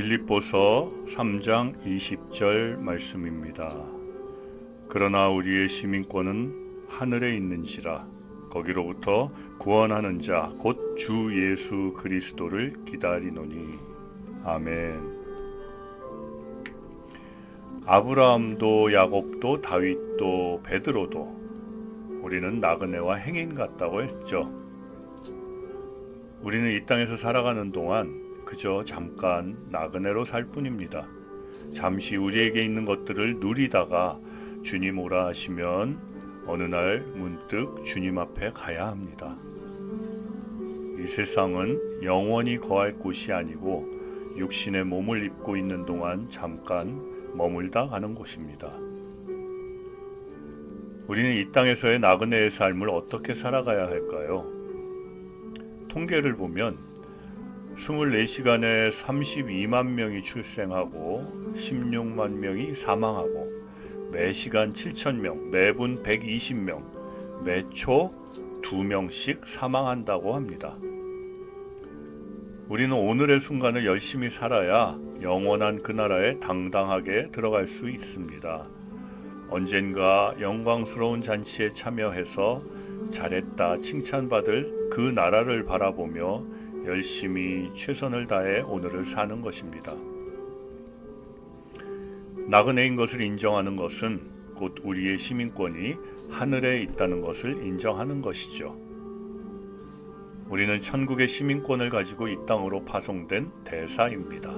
빌립보서 3장 20절 말씀입니다. 그러나 우리의 시민권은 하늘에 있는지라 거기로부터 구원하는 자 곧 주 예수 그리스도를 기다리노니 아멘. 아브라함도 야곱도 다윗도 베드로도 우리는 나그네와 행인 같다고 했죠. 우리는 이 땅에서 살아가는 동안 그저 잠깐 나그네로 살 뿐입니다. 잠시 우리에게 있는 것들을 누리다가 주님 오라 하시면 어느 날 문득 주님 앞에 가야 합니다. 이 세상은 영원히 거할 곳이 아니고 육신의 몸을 입고 있는 동안 잠깐 머물다 가는 곳입니다. 우리는 이 땅에서의 나그네의 삶을 어떻게 살아가야 할까요? 통계를 보면 24시간에 32만 명이 출생하고 16만 명이 사망하고 매 시간 7천 명, 매분 120명, 매초 2명씩 사망한다고 합니다. 우리는 오늘의 순간을 열심히 살아야 영원한 그 나라에 당당하게 들어갈 수 있습니다. 언젠가 영광스러운 잔치에 참여해서 잘했다 칭찬받을 그 나라를 바라보며 열심히 최선을 다해 오늘을 사는 것입니다. 나그네인 것을 인정하는 것은 곧 우리의 시민권이 하늘에 있다는 것을 인정하는 것이죠. 우리는 천국의 시민권을 가지고 이 땅으로 파송된 대사입니다.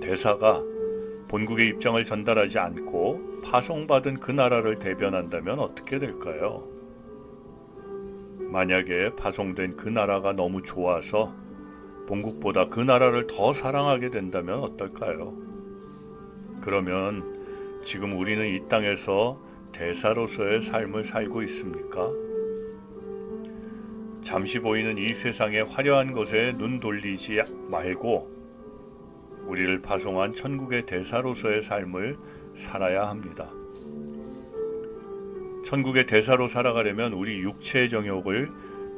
대사가 본국의 입장을 전달하지 않고 파송받은 그 나라를 대변한다면 어떻게 될까요? 만약에 파송된 그 나라가 너무 좋아서 본국보다 그 나라를 더 사랑하게 된다면 어떨까요? 그러면 지금 우리는 이 땅에서 대사로서의 삶을 살고 있습니까? 잠시 보이는 이 세상의 화려한 것에 눈 돌리지 말고 우리를 파송한 천국의 대사로서의 삶을 살아야 합니다. 천국의 대사로 살아가려면 우리 육체의 정욕을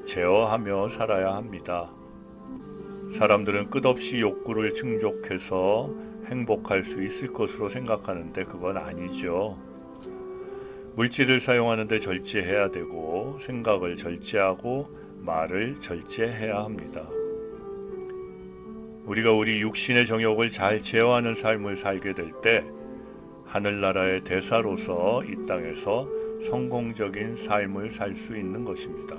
제어하며 살아야 합니다. 사람들은 끝없이 욕구를 충족해서 행복할 수 있을 것으로 생각하는데 그건 아니죠. 물질을 사용하는데 절제해야 되고 생각을 절제하고 말을 절제해야 합니다. 우리가 우리 육신의 정욕을 잘 제어하는 삶을 살게 될 때 하늘나라의 대사로서 이 땅에서 성공적인 삶을 살 수 있는 것입니다.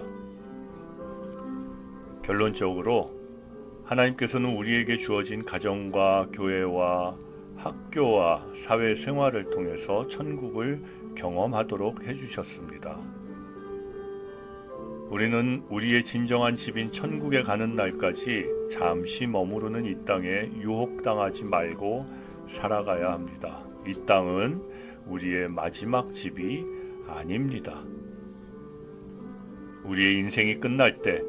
결론적으로 하나님께서는 우리에게 주어진 가정과 교회와 학교와 사회 생활을 통해서 천국을 경험하도록 해주셨습니다. 우리는 우리의 진정한 집인 천국에 가는 날까지 잠시 머무르는 이 땅에 유혹당하지 말고 살아가야 합니다. 이 땅은 우리의 마지막 집이 아닙니다. 우리의 인생이 끝날 때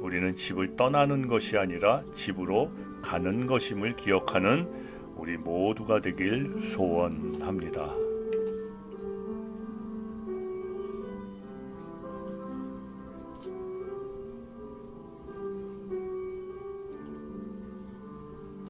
우리는 집을 떠나는 것이 아니라 집으로 가는 것임을 기억하는 우리 모두가 되길 소원합니다.